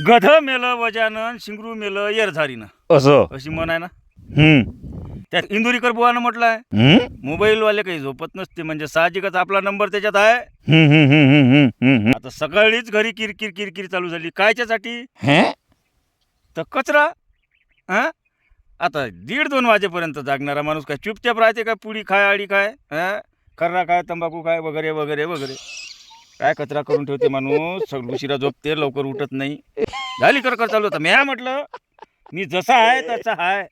गध मेलं वजानं शिंगरू मेलं येरझारीनं. असं? अशी म्हण आहे ना? हम्म. त्यात इंदुरीकर बुवानं म्हटलं आहे हम्म? मोबाईलवाले काही झोपत नसते म्हणजे साहजिकच आपला नंबर त्याच्यात आहे. हम्म, हम्म, हम्म, हम्म, हम्म, हम्म. आता सकाळीच घरी किरकिर किरकिर चालू झाली. कायच्यासाठी? हे? तर कचरा हा? आता दीड दोन वाजेपर्यंत जागणारा माणूस काय चुपचाप राहते का? पुडी खाय आडी खाय हा? खर्रा खाय तंबाखू खाय वगैरे वगैरे वगैरे. काय कचरा करून ठेवते माणूस? उशिरा झोपते लवकर उठत नाही. झाली कर कर चालू होता. म्या म्हटलं मी जसा आहे तसा आहे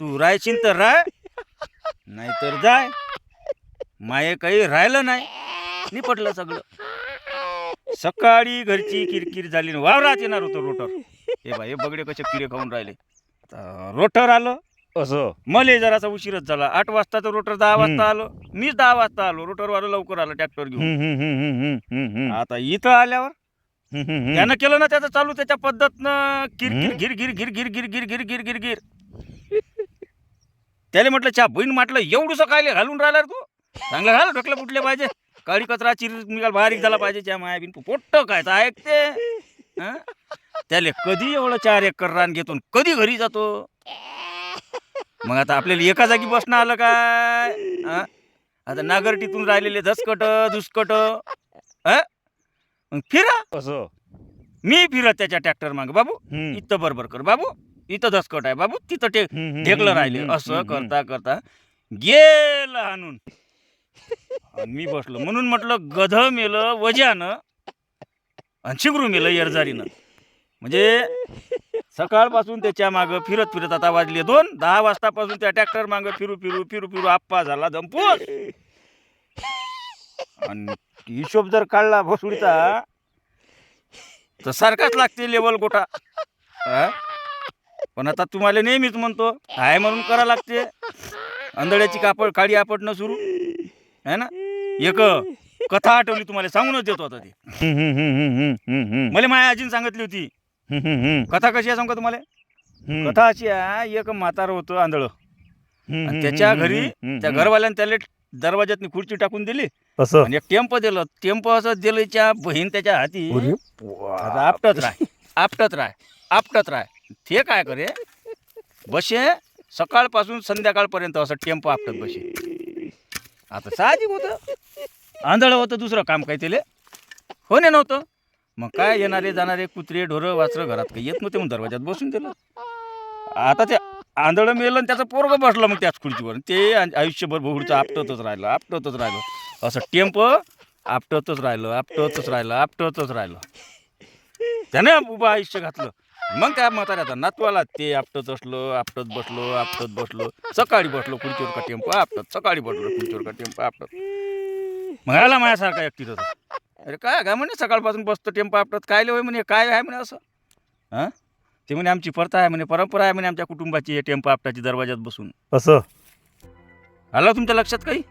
तू राहशील तर राह. नाहीतर जाय. माये काही राहिलं नाही. निपटलं सगळं. सकाळी घरची किरकिर झाली वावरात येणार होतं रोटर. हे बाई हे बगडे कसे किडे खाऊन राहिले. तर रोटर आलं. असं. मले जरासा उशीरच झाला. आठ वाजता तर रोटर दहा वाजता आलो. मीच दहा वाजता आलो. रोटरवाला लवकर आलं ट्रॅक्टर घेऊन. हम्म, हम्म, हम्म, हम्म, हम्म, हम्म. आता इथं आल्यावर? हम्म, हम्म, हम्म. त्यानं केलं ना त्याचं चालू त्याच्या पद्धतनं. किरकिर हम्म. गिर गिर गिर गिर गिर गिर गिर गिर गिर गिर. त्याला म्हटलं चा बहीण म्हटलं एवढं काय घालून राहिला रे तू चांगलं घाल ढकलं फुटले पाहिजे. काळी कचरा चिर निघाल बारीक झाला पाहिजे त्या मायाबीन पोट्ट काय तर ऐकते हं? त्याले कधी एवढं चार एकर रान घेतो न कधी घरी जातो? मग आता आपल्याला एका जागी बसणं आलं काय? हं? आता नागरटीतून राहिलेले धसकट दुसकट हं? मग फिरा. असं. मी फिरत त्याच्या ट्रॅक्टर मागे. बाबू हम्म. इथं बरोबर कर. बाबू इथं धसकट आहे. बाबू तिथं हम्म, हम्म, ढेकलं हम्म, राहिले. हम्म, असं हम्म, करता करता गेलं हाणून. आणि मी बसलो. म्हणून म्हटलं गध मेलं वजानं आणि शिगरू मेलं येरजारीनं. म्हणजे सकाळपासून त्याच्या मागं फिरत फिरत आता वाजले दोन दहा वाजतापासून त्या ट्रॅक्टर मागं फिरू फिरू फिरू फिरू आप्पा झाला जंपूस आणि हिशोब जर काढला भोसडीचा तर सारखाच लागते लेवल गोटा हा? पण आता तुम्हाला नेहमीच म्हणतो आहे म्हणून करा लागते आंधळ्याची कापड काळी आपटणं सुरू आहे ना एक कथा आठवली तुम्हाला सांगूनच देतो आता ती. मला माझ्या आजीने सांगितली होती. कथा कशी आहे सांगू का तुम्हाला. कथा अशी आहे एक म्हातारं होतं आंधळ. त्याच्या घरी त्या. घरवाल्याने त्याला दरवाज्यात खुर्ची टाकून दिली. असं? आणि एक टेम्प दिलं. टेम्प असं दिलं त्या बहीण त्याच्या हाती. आता आपटत राह आपटत राह आपटत राह ते काय करे? बसे सकाळपासून संध्याकाळपर्यंत असं टेम्पो आपटत बसे. आता साहजिक होतं. आंधळ होतं दुसरं काम काय त्याले होणे नव्हतं. मग काय येणारे जाणारे कुत्रे ढोरं वाचरं घरात काही येत नव्हते मग दरवाजात बसून दिलं. आता ते आंधळं मेलं आणि त्याचं पोरग बसलं मग त्याच खुर्चीवर. ते आयुष्यभर बहुडचं आपटतच राहिलं आपटतच राहिलं. असं टेम्प आपटतच राहिलं आपटतच राहिलं आपटतच राहिलं. त्याने उभं आयुष्य घातलं. मग काय त्या आता नातवाला ते आपटत असलं आपटत बसलो आपटत बसलो. सकाळी बसलो खुर्चीवर का टेम्पो आपटत. सकाळी बसलो खुर्चीवर का टेम्प आपटत. मग आला माझ्यासारखा एकटीत होता अरे काय काय म्हणे? सकाळपासून बसतो टेम्पो आपटत. काय होय म्हणे? काय आहे म्हणे असं? हां? ते म्हणे आमची प्रथा आहे म्हणे परंपरा आहे म्हणे आमच्या कुटुंबाची हे टेम्पो आपटाची दरवाज्यात बसून. असं? आलं तुमच्या लक्षात काही?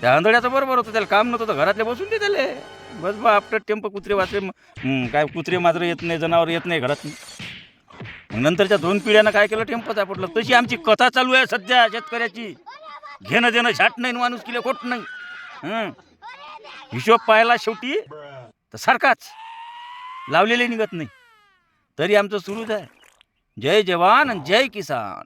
त्या आंधळ्याचं बरोबर होतं त्याला काम नव्हतं तर घरातले बसून दे त्याले. बस बा आपलं टेम्प कुत्रे हं, काय कुत्रे मात्र येत नाही जनावर येत नाही घरात. मग नंतरच्या दोन पिढ्यानं काय केलं? टेम्पच आपटलं तशी आमची कथा चालू आहे सध्या शेतकऱ्याची. घेणं देणं झाट नाही माणूस किले खोट नाही. हं. हिशोब पाहायला शेवटी तर सारखाच. लावलेले निघत नाही. तरी आमचं सुरूच आहे. जय जवान आणि जय किसान.